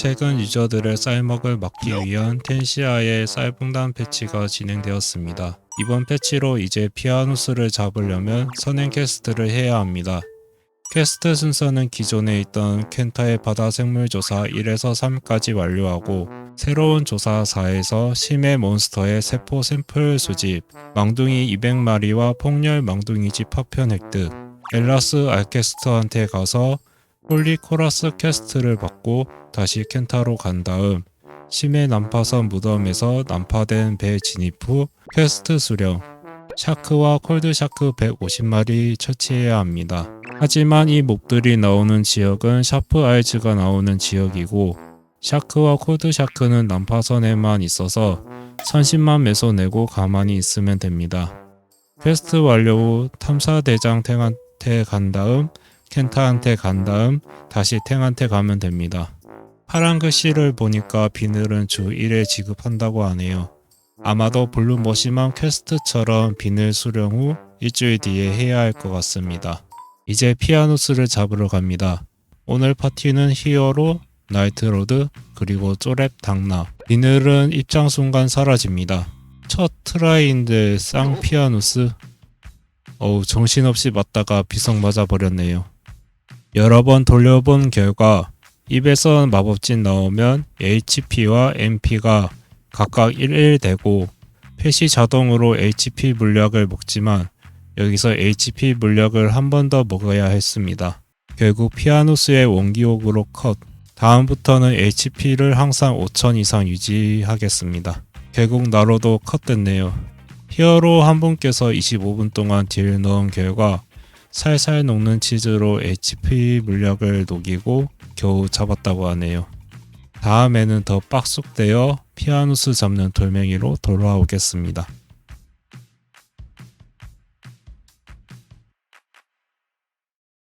최근 유저들의 쌀먹을 막기 위한 텐시아의 쌀붕단 패치가 진행되었습니다. 이번 패치로 이제 피아누스를 잡으려면 선행 퀘스트를 해야 합니다. 퀘스트 순서는 기존에 있던 켄타의 바다 생물 조사 1에서 3까지 완료하고 새로운 조사 4에서 심해 몬스터의 세포 샘플 수집, 망둥이 200마리와 폭렬 망둥이집 파편 획득, 엘라스 알케스터한테 가서 홀리코라스 퀘스트를 받고 다시 켄타로 간 다음 심해 난파선 무덤에서 난파된 배 진입 후 퀘스트 수령, 샤크와 콜드샤크 150마리 처치해야 합니다. 하지만 이 몹들이 나오는 지역은 샤프 아이즈가 나오는 지역이고 샤크와 콜드샤크는 난파선에만 있어서 선심만 매서내고 가만히 있으면 됩니다. 퀘스트 완료 후 탐사대장 탱한테 간 다음 켄타한테 간 다음 다시 탱한테 가면 됩니다. 파란 글씨를 보니까 비늘은 주 1회 지급한다고 하네요. 아마도 블루머시만 퀘스트처럼 비늘 수령 후 일주일 뒤에 해야 할 것 같습니다. 이제 피아누스를 잡으러 갑니다. 오늘 파티는 히어로, 나이트로드, 그리고 쪼랩 당나. 비늘은 입장 순간 사라집니다. 첫 트라이인데 쌍피아누스? 어우 정신없이 맞다가 비석 맞아버렸네요. 여러 번 돌려본 결과 입에서 마법진 나오면 HP와 MP가 각각 11 되고 펫이 자동으로 HP 물약을 먹지만 여기서 HP 물약을 한 번 더 먹어야 했습니다. 결국 피아누스의 원기옥으로 컷. 다음부터는 HP를 항상 5000 이상 유지하겠습니다. 결국 나로도 컷됐네요. 히어로 한 분께서 25분 동안 딜 넣은 결과 살살 녹는 치즈로 HP 물약을 녹이고 겨우 잡았다고 하네요. 다음에는 더 빡속되어 피아누스 잡는 돌멩이로 돌아오겠습니다.